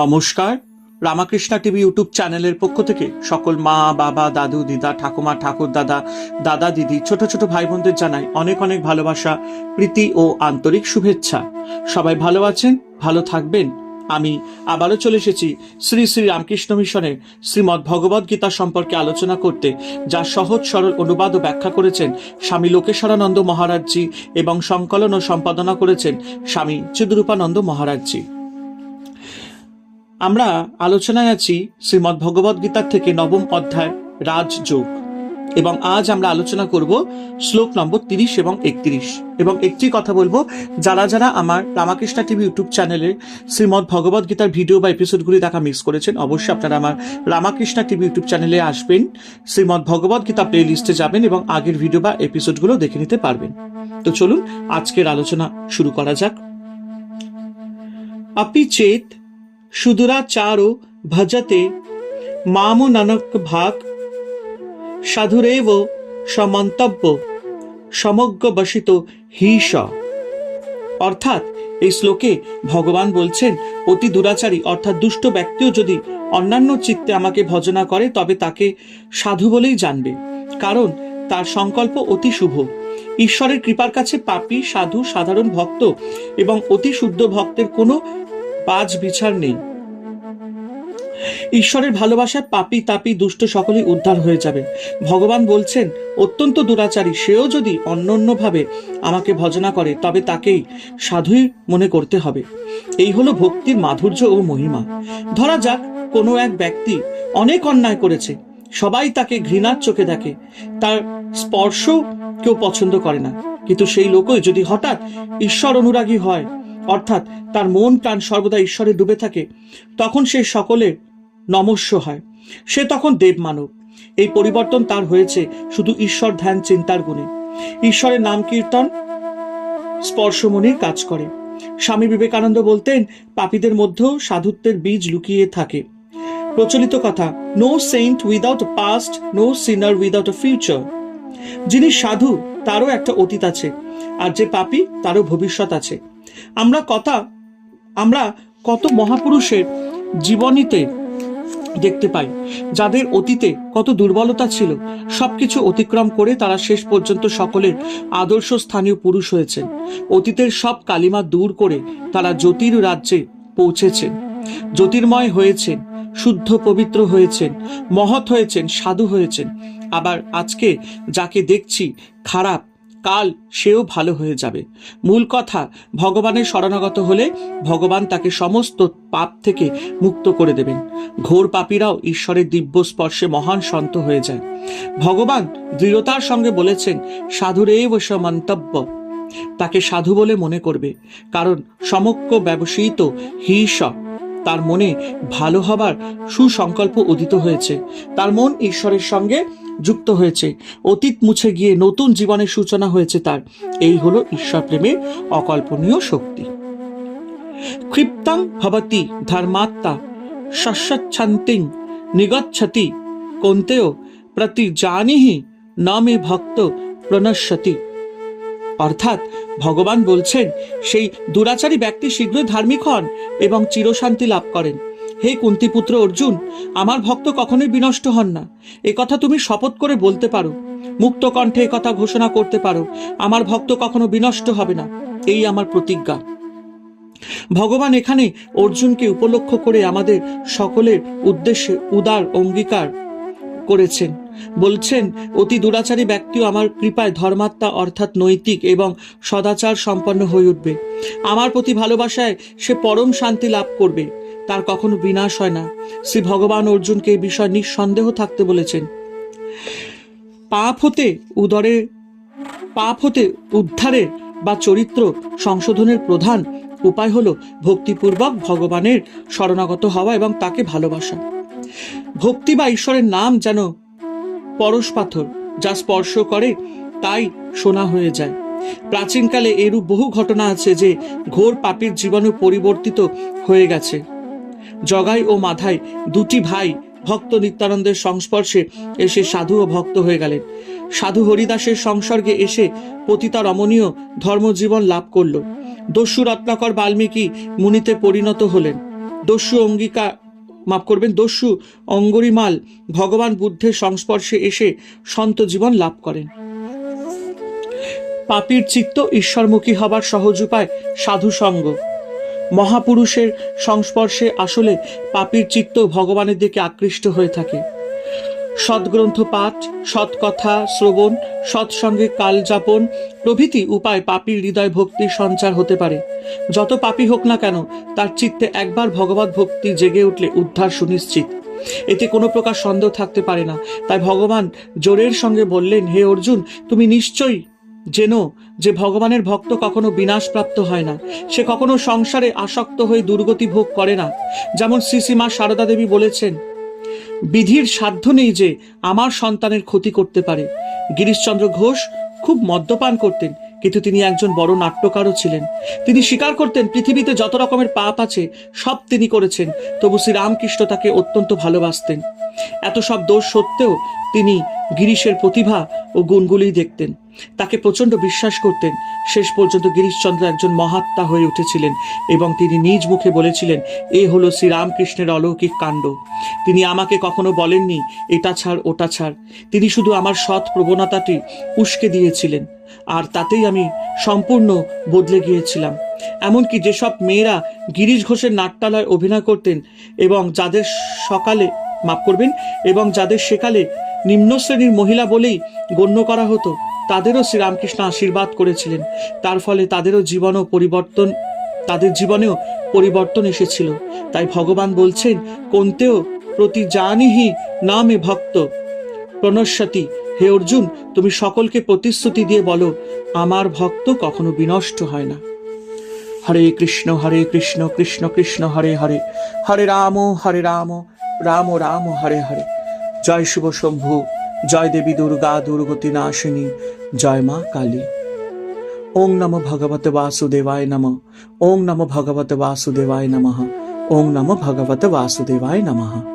নমস্কার। Ramakrishna TV YouTube চ্যানেলের পক্ষ থেকে সকল মা, বাবা, দাদু, দিদা, ঠাকুমা, ঠাকুর, দাদা দাদা, দিদি, ছোট ছোট ভাই বোনদের জানাই অনেক অনেক ভালোবাসা, প্রীতি ও আন্তরিক শুভেচ্ছা। সবাই ভালো আছেন? ভালো থাকবেন? আমি আবারও চলে এসেছি শ্রী শ্রী রামকৃষ্ণ মিশনের শ্রীমৎ ভগবদ গীতা সম্পর্কে আলোচনা করতে, যা সহজ, সরল অনুবাদ ও ব্যাখ্যা করেছেন স্বামী লোকেশ্বরানন্দ মহারাজজি এবং সংকলন ও সম্পাদনা করেছেন স্বামী চিদরূপানন্দ মহারাজজি। আমরা আলোচনায় আছি শ্রীমদ্ ভগবদ গীতার থেকে নবম অধ্যায়, রাজযোগ। এবং আজ আমরা আলোচনা করব শ্লোক নম্বর তিরিশ এবং একত্রিশ। এবং একটি কথা বলব, যারা যারা আমার রামাকৃষ্ণা টিভি ইউটিউব চ্যানেলে শ্রীমদ্ ভগবদ গীতার ভিডিও বা এপিসোডগুলি দেখা মিস করেছেন, অবশ্যই আপনারা আমার রামাকৃষ্ণ টিভি ইউটিউব চ্যানেলে আসবেন, শ্রীমদ্ ভগবদ গীতা প্লে লিস্টে যাবেন এবং আগের ভিডিও বা এপিসোডগুলো দেখে নিতে পারবেন। তো চলুন, আজকের আলোচনা শুরু করা যাক। আপি চেত সুদূরাচারো ভজতে মামো নানক ভাগ। সাধুরেব সমন্তব্য, সমগ্র বসিত হিস অর্থাৎ এই শ্লোকে ভগবান বলছেন, অতি দুরাচারী অর্থাৎ দুষ্ট ব্যক্তিও যদি অন্যান্য চিত্তে আমাকে ভজনা করে, তবে তাকে সাধু বলেই জানবে। কারণ তার সংকল্প অতি শুভ। ঈশ্বরের কৃপার কাছে পাপী, সাধু, সাধারণ ভক্ত এবং অতি শুদ্ধ ভক্তের কোনো বাজ বিচার নেই। ঈশ্বরের ভালোবাসায় পাপি, তাপি, দুষ্ট সকলেই উদ্ধার হয়ে যাবে। ভগবান বলছেন, অত্যন্ত দুরাচারী, সেও যদি অন্যান্যভাবে আমাকে ভজনা করে, তবে তাকেই সাধুই মনে করতে হবে। এই হলো ভক্তির মাধুর্য ও মহিমা। ধরা যাক, কোনো এক ব্যক্তি অনেক অন্যায় করেছে। সবাই তাকে ঘৃণার চোখে দেখে। তার স্পর্শ কেউ পছন্দ করে না। কিন্তু সেই লোকই যদি হঠাৎ ঈশ্বর অনুরাগী হয় অর্থাৎ তার মন প্রাণ সর্বদা ঈশ্বরে ডুবে থাকে, তখন সে সকলের নমস্য হয়। সে তখন দেব মানব। এই পরিবর্তন তার হয়েছে শুধু ঈশ্বর ধ্যান চিন্তার গুণে। ঈশ্বরের নাম কীর্তন স্পর্শমণির কাজ করে। স্বামী বিবেকানন্দ বলতেন, পাপীদের মধ্যেও সাধুত্বের বীজ লুকিয়ে থাকে। প্রচলিত কথা no saint without past no sinner without a future যিনি সাধু, তারও একটা অতীত আছে, আর যে পাপী, তারও ভবিষ্যৎ আছে। আমরা কথা, আমরা কত মহাপুরুষের জীবনীতে দেখতে পাই, যাদের অতীতে কত দুর্বলতা ছিল, সবকিছু অতিক্রম করে তারা শেষ পর্যন্ত সকলের আদর্শ স্থানীয় পুরুষ হয়েছেন। অতীতের সব কালিমা দূর করে তারা জ্যোতির রাজ্যে পৌঁছেছেন। জ্যোতির্ময় হয়েছেন, শুদ্ধ পবিত্র হয়েছেন, মহৎ হয়েছেন, সাধু হয়েছেন। আবার আজকে যাকে দেখছি খারাপ কাল সেও ভালো হয়ে যাবে। মূল কথা, ভগবানের শরণাগত হলে ভগবান তাকে সমস্ত পাপ থেকে মুক্ত করে দেবেন। ঘোর পাপীরাও ঈশ্বরের দিব্য স্পর্শে মহান সন্ত হয়ে যায়। ভগবান দৃঢ়তার সঙ্গে বলেছেন, সাধুর সাধুরেব মন্তব্য তাকে সাধু বলে মনে করবে, কারণ সমগ্র ব্যবসায়িত হিস তার মনে ভালো হবার সুসংকল্প উদিত হয়েছে। তার মন ঈশ্বরের সঙ্গে যুক্ত হয়েছে। অতীত মুছে গিয়ে নতুন জীবনের সূচনা হয়েছে তার। এই হলো ঈশ্বর প্রেমের অকল্পনীয় শক্তি। ক্ষিপ্তাং ভবতি ধর্মাত্মা শস্যচ্ছন্তিং নিগচ্ছতি কোন্তেও প্রতি জানিহি ন মে ভক্ত প্রণশ্যতি অর্থাৎ ভগবান বলছেন, সেই দুরাচারী ব্যক্তি শীঘ্রই ধার্মিক হন এবং চিরশান্তি লাভ করেন। হে কুন্তিপুত্র অর্জুন, আমার ভক্ত কখনোই বিনষ্ট হন না। এ কথা তুমি শপথ করে বলতে পারো। মুক্ত কণ্ঠে কথা ঘোষণা করতে পারো। আমার ভক্ত কখনো বিনষ্ট হবে না। এই আমার প্রতিজ্ঞা। ভগবান এখানে অর্জুনকে উপলক্ষ করে আমাদের সকলের উদ্দেশ্যে উদার অঙ্গীকার করেছেন। বলছেন, অতি দুরাচারী ব্যক্তিও আমার কৃপায় ধর্মাত্মা অর্থাৎ নৈতিক এবং সদাচার সম্পন্ন হয়ে উঠবে। আমার প্রতি ভালোবাসায় সে পরম শান্তি লাভ করবে। তার কখনো বিনাশ হয় না। শ্রী ভগবান অর্জুনকে এই বিষয় নিঃসন্দেহ থাকতে বলেছেন। পাপ হতে উদরে, পাপ হতে উদ্ধারের বা চরিত্র সংশোধনের প্রধান উপায় হলো ভক্তিপূর্বক ভগবানের শরণাগত হওয়া এবং তাকে ভালোবাসা। ভক্তি বা ঈশ্বরের নাম যেন পরশ পাথর, যা স্পর্শ করে, তাই সোনা হয়ে যায়। প্রাচীনকালে এরূপ বহু ঘটনা আছে যে ঘোর পাপীর জীবনে পরিবর্তিত হয়ে গেছে। জগাই ও মাথায় দুটি ভাই ভক্ত নিত্যানন্দের সংস্পর্শে এসে সাধু ও ভক্ত হয়ে গেলেন। সাধু হরিদাসের সংসর্গে এসে পতিতা রমণীয় ধর্মজীবন লাভ করল। দস্যু রত্নাকর বাল্মীকি মুনিতে পরিণত হলেন। দস্যু অঙ্গিকা মাফ করবেন, দস্যু অঙ্গরিমাল ভগবান বুদ্ধের সংস্পর্শে এসে সন্ত জীবন লাভ করেন। পাপির চিত্ত ঈশ্বরমুখী হবার সহজ উপায় সাধু সঙ্গ। মহাপুরুষের সংস্পর্শে আসলে পাপির চিত্ত ভগবানের দিকে আকৃষ্ট হয়ে থাকে। সদ্গ্রন্থ পাঠ, সৎকথা, শ্রবণ, সৎসঙ্গে কাল যাপন প্রভৃতি উপায় পাপীর হৃদয় ভক্তির সঞ্চার হতে পারে। যত পাপী হোক না কেন, তার চিত্তে একবার ভগবত ভক্তি জেগে উঠলে উদ্ধার সুনিশ্চিত। এতে কোনো প্রকার সন্দেহ থাকতে পারে না। তাই ভগবান জোরের সঙ্গে বললেন, হে অর্জুন, তুমি নিশ্চয়ই জেনো যে ভগবানের ভক্ত কখনো বিনাশপ্রাপ্ত হয় না। সে কখনো সংসারে আসক্ত হয়ে দুর্গতি ভোগ করে না। যেমন শ্রী শ্রীমা সারদা দেবী বলেছেন বিধির সাধ্য নেই যে আমার সন্তানের ক্ষতি করতে পারে। গিরিশচন্দ্র ঘোষ খুব মদ্যপান করতেন, কিন্তু তিনি একজন বড় নাট্যকারও ছিলেন। তিনি স্বীকার করতেন, পৃথিবীতে যত রকমের পাপ আছে, সব তিনি করেছেন, তবু শ্রীরামকৃষ্ণ তাকে অত্যন্ত ভালোবাসতেন। এত সব দোষ সত্ত্বেও তিনি গিরিশের প্রতিভা ও গুণগুলি দেখতেন। তাকে প্রচণ্ড বিশ্বাস করতেন। শেষ পর্যন্ত গিরিশচন্দ্র একজন মহাত্মা হয়ে উঠেছিলেন এবং তিনি নিজ মুখে বলেছিলেন, এ হলো শ্রীরামকৃষ্ণের অলৌকিক কাণ্ড। তিনি আমাকে কখনো বলেননি, এটা ছাড়, ওটা ছাড়। তিনি শুধু আমার সৎ প্রবণতাটি উস্কে দিয়েছিলেন। আর তাতেই আমি সম্পূর্ণ বদলে গিয়েছিলাম। এমনকি যেসব মেয়েরা গিরিশ ঘোষের নাট্যালয় অভিনয় করতেন এবং যাদের সকালে মাফ করবেন, এবং যাদের সেকালে নিম্ন শ্রেণির মহিলা বলেই গণ্য করা হতো, তাদেরও শ্রীরামকৃষ্ণ আশীর্বাদ করেছিলেন। তার ফলে তাদেরও জীবনও পরিবর্তন, তাদের জীবনেও পরিবর্তন এসেছিল। তাই ভগবান বলছেন, কোনতেও প্রতি জানিহি নামে ভক্ত। প্রণস্বতী হে অর্জুন, তুমি সকলকে প্রতিশ্রুতি দিয়ে বলো, আমার ভক্ত কখনো বিনষ্ট হয় না। হরে কৃষ্ণ হরে কৃষ্ণ কৃষ্ণ কৃষ্ণ, হরে হরে। হরে রাম হরে রাম। রাম রাম হরে হরে। জয় শুভ শম্ভু, জয় দেবী দুর্গা, দুর্গতি নাশিনী, জয় মা কালী। ওং নম ভগবত বাসুদেবায় নম। ওং নম ভগবত বাসুদেবায় নম। ওং নম ভগবত বাসুদেবায় নমঃ।